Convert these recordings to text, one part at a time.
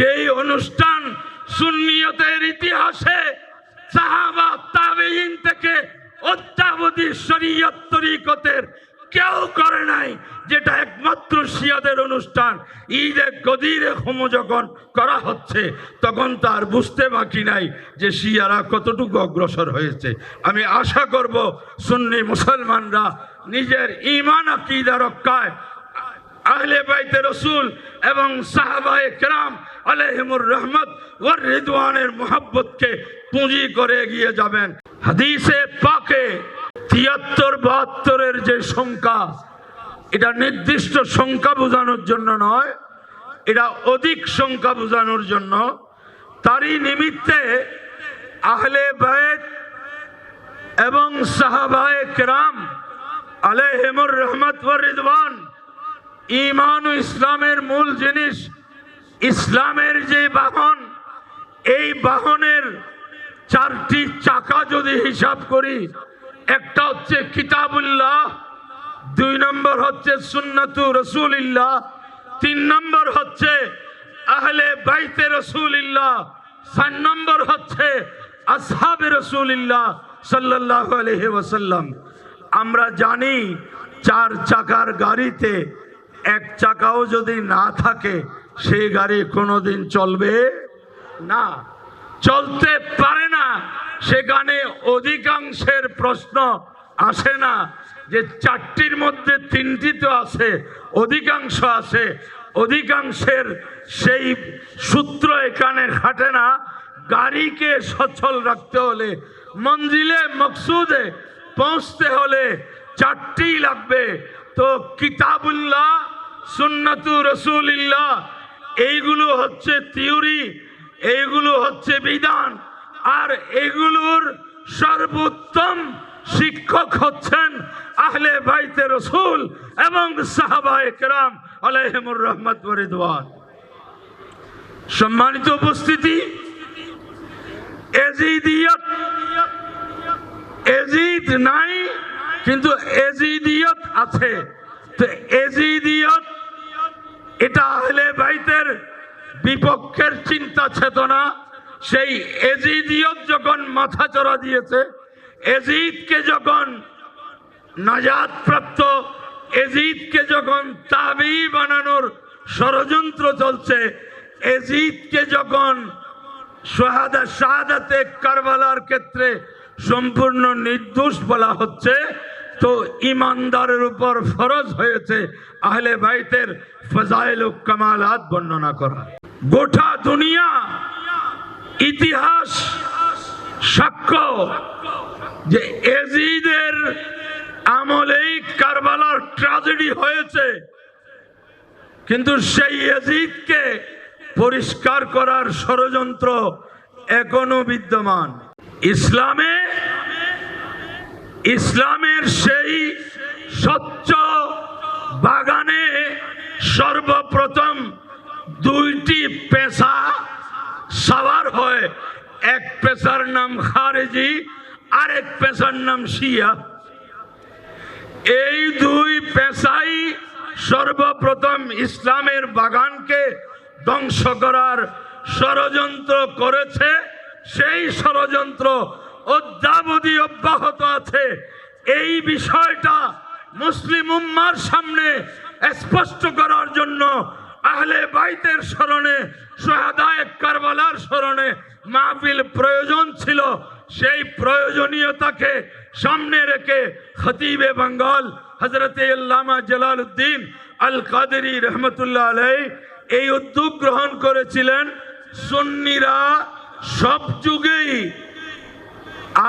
যেই অনুষ্ঠান সুন্নিয়তের ইতিহাসে সাহাবা তাবেইন থেকে অত্যাবধি শরীয়ত তরিকতের কেউ করে নাই, যেটা একমাত্র শিয়াদের অনুষ্ঠান। ঈদে গদিরে হোম যখন করা হচ্ছে, তখন তার বুঝতে বাকি নাই যে শিয়ারা কতটুকু অগ্রসর হয়েছে। আমি আশা করব সুন্নি মুসলমানরা নিজের ইমান আকিদা রক্ষায় আহলে বাইতে রসুল এবং সাহাবায়ে কেরাম আলহিমুর রহমত ওর রিদওয়ানের পুঁজি করে এগিয়ে যাবেন। হাদিসে পাকে তিয়াত্তর, বাহাত্তরের যে সংখ্যা, এটা নির্দিষ্ট সংখ্যা বোঝানোর জন্য নয়, এটা অধিক সংখ্যা বোঝানোর জন্য। তারই নিমিত্তে আহলে বায়েত এবং সাহাবায়ে কেরাম আলহিমুর রহমত ওর রিদওয়ান ইমান ইসলামের মূল জিনিস ইসলামের যে বাহন, এই বাহনের চারটি চাকা যদি হিসাব করি, একটা হচ্ছে কিতাবুল্লাহ, দুই নম্বর হচ্ছে সুন্নাতু রসুলিল্লাহ, তিন নম্বর হচ্ছে আহলে বাইতে রসুলিল্লাহ, চার নম্বর হচ্ছে আসহাবে রসুলিল্লাহ সাল্লাহ আলহি ওসাল্লাম আমরা জানি চার চাকার গাড়িতে এক চাকাও যদি না থাকে সেই গাড়ি কোনোদিন চলবে না। চলতে পারে না। সেখানে অধিকাংশের প্রশ্ন আসে না যে চারটির মধ্যে তিনটি তো আছে, অধিকাংশ আছে। অধিকাংশের সেই সূত্র এখানে খাটে না। গাড়িকে সচল রাখতে হলে, মঞ্জিলে মকসুদে পৌঁছতে হলে চারটি লাগবে। তো কিতাবুল্লাহ, সুন্নাতু রসুলিল্লাহ এইগুলো হচ্ছে থিওরি, এইগুলো হচ্ছে বিধান, আর এগুলোর সর্বোত্তম শিক্ষক হচ্ছেন আহলে বাইতে রসুল এবং সাহাবা একরাম আলহিমুর রহমত ফরিদওয়ান সম্মানিত উপস্থিতি, এজিদিয়ত, এজিদ নাই, কিন্তু এজিদিয়ত আছে। তো এজিদিয়ত এটা আহলে বাইতের বিপক্ষের চিন্তা চেতনা। সেই এজিদিয়ত যখন মাথা চড়া দিয়েছে, এজিদকে যখন নাজাদ প্রাপ্ত এজিদকে যখন তাবি বানানোর ষড়যন্ত্র চলছে, এজিদকে যখন সোহাদা শাহাদাতে কারবালার ক্ষেত্রে সম্পূর্ণ নির্দোষ বলা হচ্ছে, তো ইমানদারের উপর ফরজ হয়েছে আহলে বাইতের ফজাইল কামালাত বর্ণনা করা। গোটা দুনিয়া, ইতিহাস সাক্ষ্য যে এজিদের আমলেই কারবালার ট্রাজেডি হয়েছে। কিন্তু সেই এজিদকে পরিষ্কার করার ষড়যন্ত্র এখনও বিদ্যমান। ইসলামে, ইসলামের সেই স্বচ্ছ বাগানে সর্বপ্রথম দুইটি পেশা সাবার হয়। এক পেশার নাম খারেজি, আরেক পেশার নাম শিয়া। এই দুই পেশাই সর্বপ্রথম ইসলামের বাগানকে ধ্বংস করার ষড়যন্ত্র করেছে। সেই ষড়যন্ত্র অদ্যাবধি অব্যাহত আছে। এই বিষয়টা মুসলিম উম্মার সামনে স্পষ্ট করার জন্য আহলে বাইতের স্মরণে সোহাদায় কারবালার স্মরণে মাহফিল প্রয়োজন ছিল। সেই প্রয়োজনীয়তাকে সামনে রেখে খতিবে বাঙ্গাল হজরতে আল্লামা জালাল উদ্দিন আল কাদেরি রহমতুল্লাহ আলাই এই উদ্যোগ গ্রহণ করেছিলেন। সুন্নিরা সব যুগেই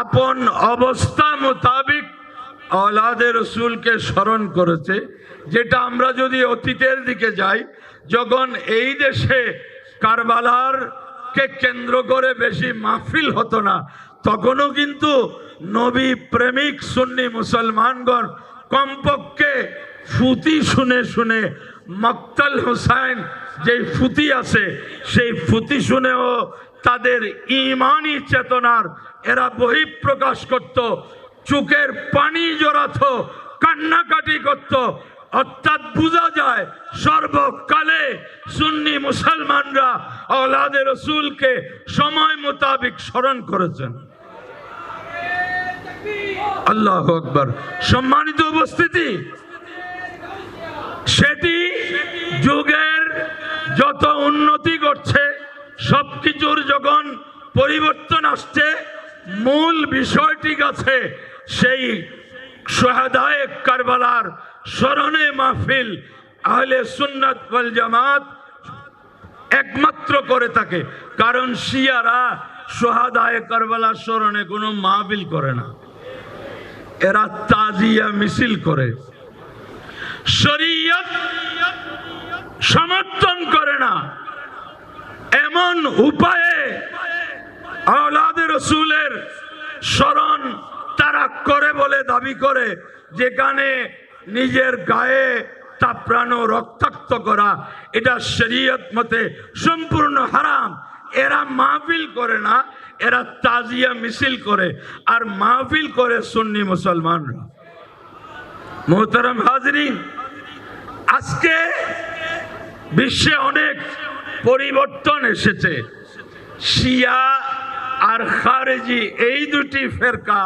আপন অবস্থা মোতাবিক অলাদে রসুলকে স্মরণ করেছে। যেটা আমরা যদি অতীতের দিকে যাই, যখন এই দেশে কারবালার কে কেন্দ্র করে বেশি মাহফিল হতো না, তখনও কিন্তু নবী প্রেমিক সুন্নি মুসলমানগণ কমপক্ষে ফুতি শুনে শুনে মক্তাল হুসাইন যে ফুতি আছে, সেই ফুতি শুনেও তাদের ইমানি চেতনার এরা বহিঃপ্রকাশ করত চুকের পানি জড়াতো, কান্নাকাটি করত অর্থাৎ বোঝা যায় সর্বকালে সুন্নি মুসলমানরা আওলাদে রসুলকে সময় মোতাবেক স্মরণ করেছেন। আল্লাহ আকবর। সম্মানিত উপস্থিতি, সেটি যুগের যত উন্নতি করছে সবকিছুর যখন পরিবর্তন আসছে, মূল বিষয়টি আছে সেই সোহাদায় কারবালার স্মরণে মাহফিল, আহলে সুন্নাত ওয়াল জামাত একমাত্র করে থাকে। কারণ শিয়ারা সোহাদায় কারবালার স্মরণে কোনো মাহফিল করে না। এরা তাজিয়া মিছিল করে। শরীয়ত সমর্থন করে না। এমন উপায়ে আওলাদের রসুলের স্মরণ তারা করে বলে দাবি করে, যেখানে নিজের গায়ে তাপড়ানো রক্তাক্ত করা, এটা শরীয়ত মতে সম্পূর্ণ হারাম। এরা মাহফিল করে না, এরা তাজিয়া মিছিল করে, আর মাহফিল করে সুন্নি মুসলমানরা। মোহতারাম হাজরিন আজকে বিশ্বে অনেক পরিবর্তন এসেছে। শিয়া আর খারেজি, এই দুটি ফেরকা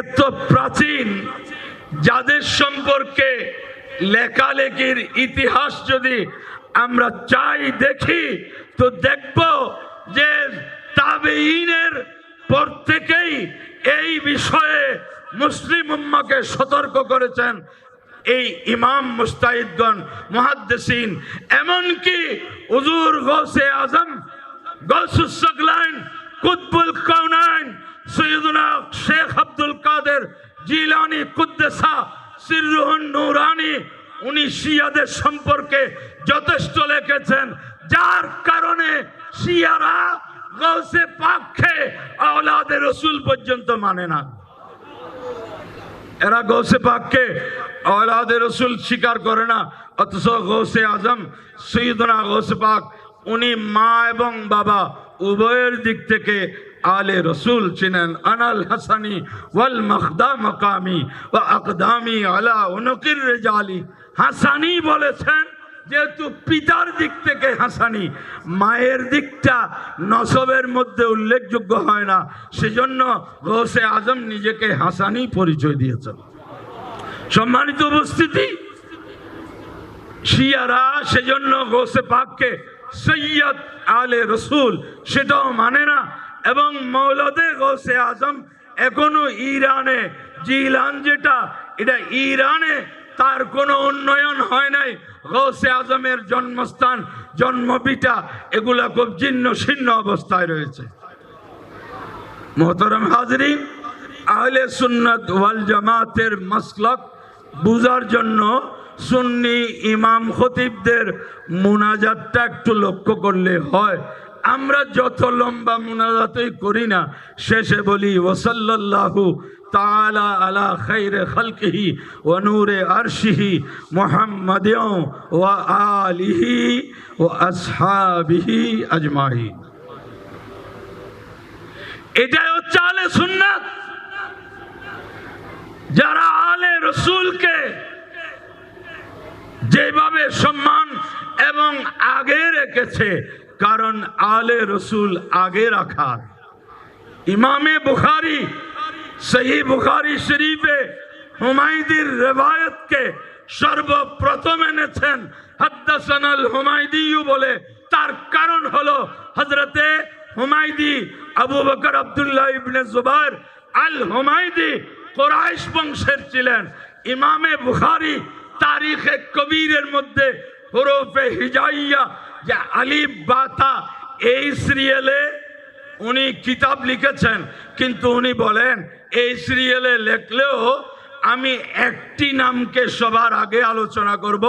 এত প্রাচীন যাদের সম্পর্কে লেখালেখির ইতিহাস যদি আমরা চাই দেখি, তো দেখব যে তাবেইনের পর থেকেই এই বিষয়ে মুসলিম উম্মাকে সতর্ক করেছেন এই ইমাম মুস্তাহিদগণ, মুহাদ্দিসিন। এমনকি উজুর গৌসে আজম গৌসুস সকলাইন কুতবুল কাউনাইন সৈয়দুনা শেখ আব্দুল কাদের জিলানি কুদ্দেসা সিররুহন নুরানি, উনি শিয়াদের সম্পর্কে যথেষ্ট লিখেছেন, যার কারণে শিয়ারা গৌসে পাককে আওলাদের রসুল পর্যন্ত মানে না। এরা গৌসে পাককে আওলাদে রসুল স্বীকার করে না, অথচ গৌসে আজম, সৈয়দনা গৌসে পাক, উনি মা এবং বাবা উভয়ের দিক থেকে আলে রসুল চিনেন আনাল হাসানি ওয়াল মখদা মকামি ও আকদামি আলা উনকির রেজালি। হাসানি বলেছেন যেহেতু পিতার দিক থেকে হাসানি, মায়ের দিকটা নসবের মধ্যে উল্লেখযোগ্য হয় না, সেজন্য গৌসে আজম নিজেকে হাসানি পরিচয় দিয়েছেন। সম্মানিত উপস্থিতি, শিয়ারা সেজন্য গৌসে পাককে সৈয়দ আলে রসুল সেটাও মানে না এবং মৌলদে গৌসে আজম এখনও ইরানে, জিলান যেটা, এটা ইরানে তার কোনো উন্নয়ন হয় নাই। গৌসে আজমের জন্মস্থান, জন্মবিটা এগুলা খুব জীর্ণ শীর্ণ অবস্থায় রয়েছে। মোহতরম হাজরিন আহলে সুন্নত ওয়াল জামাতের মাসলক বুঝার জন্য সুন্নি ইমাম খতিবদের মোনাজাতটা একটু লক্ষ্য করলে হয়। আমরা যত লম্বা মুনাজাতই করি না, শেষে বলি ওসল্লাহু তালা আলা খাইরে খালকিহি ও নূরে আরশিহি মুহাম্মাদিও ওয়া আলিহি ও আসহাবিহি আজমাহি এটাই হচ্ছে আলে সুন্নাত। যারা আলে রসুলকে যেভাবে সম্মান এবং আগে রেখেছে কারণ আলে রসুল আগে রাখার ইমামে বুখারি সহি বুখারি শরীফে হুমায়ুদির রেবায়তকে সর্বপ্রথম এনেছেন। হাদ্দাসানাল হুমায়দিউ বলে, তার কারণ হলো হজরতে হুমায়দি আবু বকর আব্দুল্লাহ ইবনে জুবাইর আল হুমায়দি কোরাইশ বংশের ছিলেন। ইমামে বুখারি তারিখে কবিরের মধ্যে হরফে হিজাইয়া যে আলিফ বাতা এই সিরিয়ালে উনি কিতাব লিখেছেন, কিন্তু উনি বলেন, এই সিরিয়ালে লেখলেও আমি একটি নামকে সবার আগে আলোচনা করব,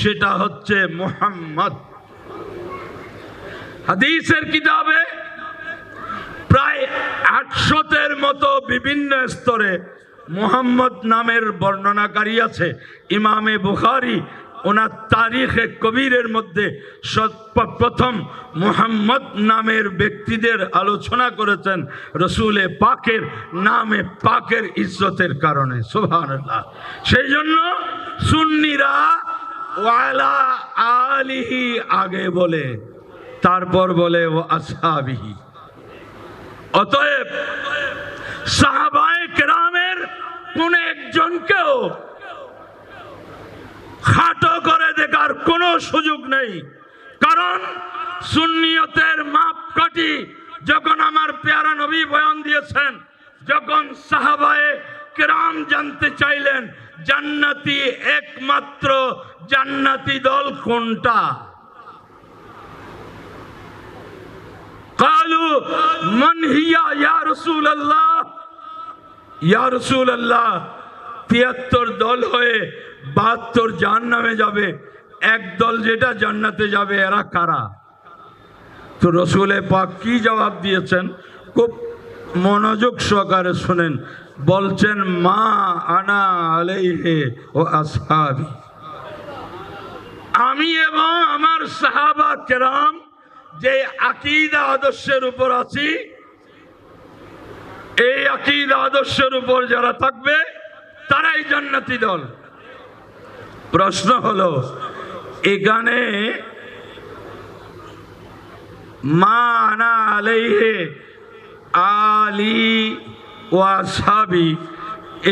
সেটা হচ্ছে মোহাম্মদ। হাদিসের কিতাবে প্রায় আটশতের মতো বিভিন্ন স্তরে মোহাম্মদ নামের বর্ণনাকারী আছে। ইমামে বুখারি ওনার তারিখে কবিরের মধ্যে প্রথম মোহাম্মদ নামের ব্যক্তিদের আলোচনা করেছেন রসুলে পাকের নামে পাকের ইজ্জতের কারণে, সুবহানাল্লাহ। সেই জন্য সুন্নিরা ওয়ালা আলিহি আগে বলে, তারপর বলে ও আসহাবিহি। অতএব সাহাবায়ে কেরামের কোন একজনকেও খাটো করে দেখার কোনো সুযোগ নেই। কারণ সুন্নিয়তের মাপকাঠি যখন আমার পেয়ারা নবী বয়ান দিয়েছেন, যখন সাহাবায়ে কেরাম জানতে চাইলেন, জান্নাতি একমাত্র জান্নাতি দল কোনটা? কালু মনহিয়া ইয়া রসুল আল্লাহ ইয়া রসুল আল্লাহ তিয়াত্তর দল হয়ে বাহাত্তর জাহান্নামে যাবে। এক দল যেটা জান্নাতে যাবে, এরা কারা? তো রসুলে পাক কি জবাব দিয়েছেন? খুব মনোযোগ সহকারে শুনেন। বলছেন, মা আনা আলাইহে ও আসহাবি। আমি এবং আমার সাহাবা কেরাম যে আকিদা আদর্শের উপর আছি, এই আকিদা আদর্শের উপর যারা থাকবে, তারাই জান্নাতি দল। প্রশ্ন হলো এখানে মা আনা আলাইহে আলী ওয়াসাবি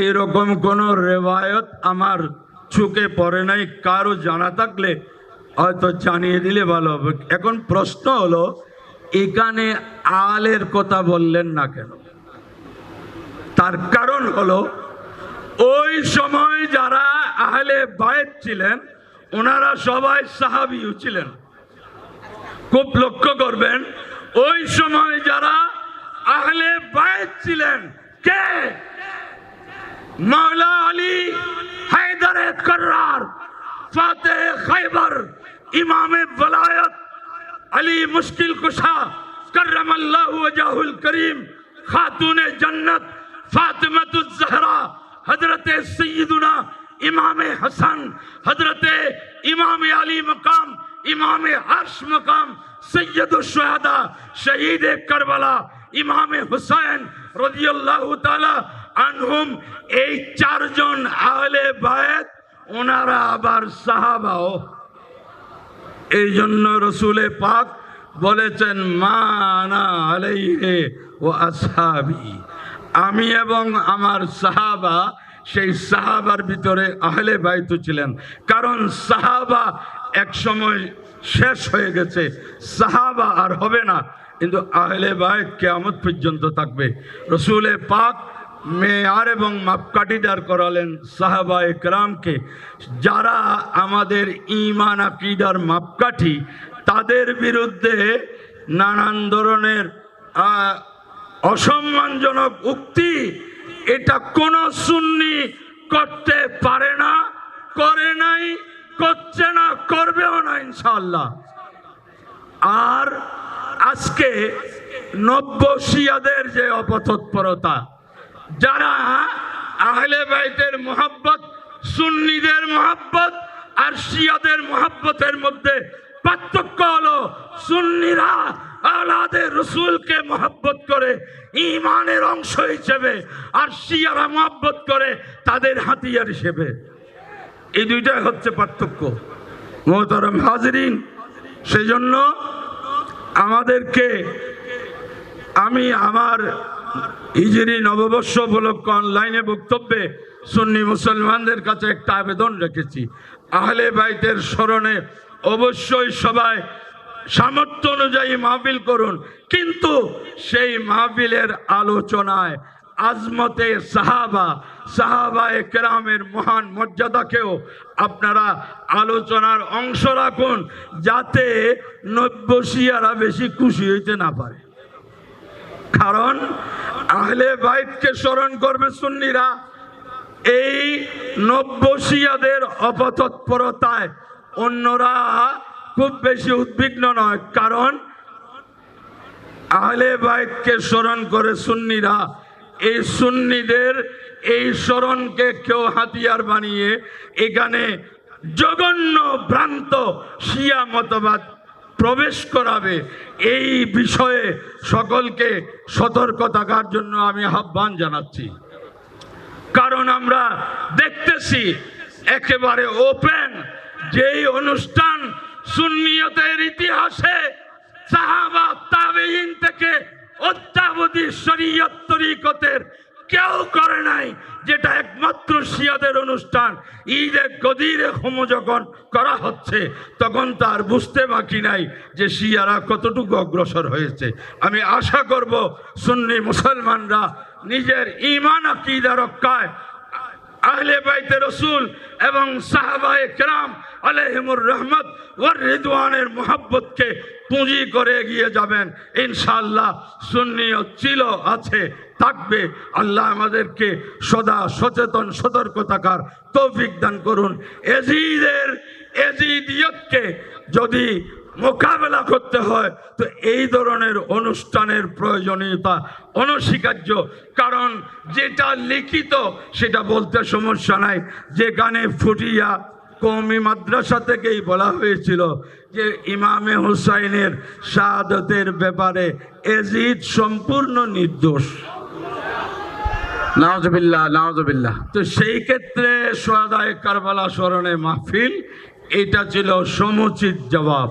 এইরকম কোন রেওয়ায়ত আমার চোখে পড়ে নাই, কারও জানা থাকলে হয়তো জানিয়ে দিলে ভালো হবে। এখন প্রশ্ন হলো, এখানে আলের কথা বললেন না কেন? তার কারণ হলো, ওই সময় যারা আহলে বায়েত ছিলেন ওনারা সবাই সাহাবিও ছিলেন। খুব লক্ষ্য করবেন, ওই সময় যারা আহলে বায়েত ছিলেন, কে? মাওলা আলী হায়দারে কর্রার ফাতে খাইবার, ইমামে বলায়ত আলী মুশকিল কুশা করম আল্লাহ ওয়াজাহুল করিম, খাতুনে জন্নত, ফাতিমাতুজ জহরা, হযরতে সৈয়দুনা ইমামে হাসান হযরতে ইমামে আলী মকাম ইমামে আরশ মকাম সৈয়দুশ শুহাদা শহীদে কারবালা ইমামে হুসাইন রাদিয়াল্লাহু তাআলা আনহুম এই চারজন আহলে বায়াত ওনারা আবার সাহাবাও এই জন্য রসুলে পাক বলেছেন মা আনা আলাইহে ও আসহাবি আমি এবং আমার সাহাবা সেই সাহাবার ভিতরে আহলে বাইতু ছিলেন। কারণ সাহাবা এক সময় শেষ হয়ে গেছে। সাহাবা আর হবে না। কিন্তু আহলে বাইত কেয়ামত পর্যন্ত থাকবে। রসুলে পাক মেয়ার এবং মাপকাঠিদার করালেন সাহাবা একরামকে। যারা আমাদের ইমান আকিদার মাপকাঠি, তাদের বিরুদ্ধে নানান ধরনের অসম্মানজনক উক্তি এটা কোন সুন্নি করতে পারে না, করে নাই, করছে না, করবেও না ইনশাল্লাহ আর আজকে নব্য শিয়াদের যে অপতৎপরতা, যারা আহলে বাইতের মোহাব্বত, সুন্নিদের মোহাব্বত আর শিয়াদের মোহাব্বতের মধ্যে পার্থক্য হলো সুন্নিরা আলাদের রসুলকে মোহাব্বত করে ইমানের অংশ হিসেবে আর শিয়ারা মোহাব্বত করে তাদের হাতিয়ার হিসেবে। এই দুইটাই হচ্ছে পার্থক্য। মোহতরম হাজরিন সেই জন্য আমাদেরকে আমি আমার হিজরি নববর্ষ উপলক্ষ অনলাইনে বক্তব্যে সুন্নি মুসলমানদের কাছে একটা আবেদন রেখেছি। আহলে বাইতের স্মরণে অবশ্যই সবাই সামর্থ্য অনুযায়ী মাহফিল করুন। কিন্তু সেই মাহফিলের আলোচনায় আজমতে সাহাবা সাহাবা কেরামের মহান মর্যাদাকেও আপনারা আলোচনার অংশ রাখুন যাতে নব্বশিয়ারা বেশি খুশি হইতে না পারে। কারণ আহলে বাইতকে স্মরণ করবে সুন্নিরা, এই নব্বশিয়াদের অপতৎপরতায় অন্যরা খুব বেশি উদ্বিগ্ন নয়, কারণ আহলে বাইতকে স্মরণ করে সুন্নিরা, এই সুন্নিদের এই স্মরণকে কেউ হাতিয়ার বানিয়ে এখানে জঘন্য ভ্রান্ত শিয়া মতবাদ প্রবেশ করাবে, এই বিষয়ে সকলকে সতর্ক থাকার জন্য আমি আহ্বান জানাচ্ছি। কারণ আমরা দেখতেছি, একেবারে ওপেন যেই অনুষ্ঠান সুন্নিয়তের ইতিহাসে সাহাবা তাবেইন থেকে অত্যাবধি শরীয়ত তরিকতের কেউ করে নাই, যেটা একমাত্র শিয়াদের অনুষ্ঠান। ঈদে গদিরে হোম যখন করা হচ্ছে, তখন তার বুঝতে বাকি নাই যে শিয়ারা কতটুকু অগ্রসর হয়েছে। আমি আশা করব, সুন্নি মুসলমানরা নিজের ইমান আকিদা রক্ষায় আহলে বাইতে রসুল এবং সাহাবায়ে কেরাম আলহিমুর রহমত ওর রিদওয়ানের মোহাব্বতকে পুঁজি করে এগিয়ে যাবেন। ইনশাআল্লাহ সুন্নিও ছিল, আছে, থাকবে। আল্লাহ আমাদেরকে সদা সচেতন সতর্ক থাকার তৌফিক দান করুন। এজিদের, এজিদিয়তকে যদি মোকাবেলা করতে হয় তো এই ধরনের অনুষ্ঠানের প্রয়োজনীয়তা অনস্বীকার্য। কারণ যেটা লিখিত সেটা বলতে সমস্যা নাই। যেখানে ফুটিয়া কৌমি মাদ্রাসা থেকেই বলা হয়েছিল যে ইমামে হুসাইনের শাহাদতের ব্যাপারে এজিদ সম্পূর্ণ নির্দোষ। নাওজবিল্লাহ নাওজবিল্লাহ তো সেই ক্ষেত্রে সোয়াদায় কারবালা স্মরণে মাহফিল এটা ছিল সমুচিত জবাব।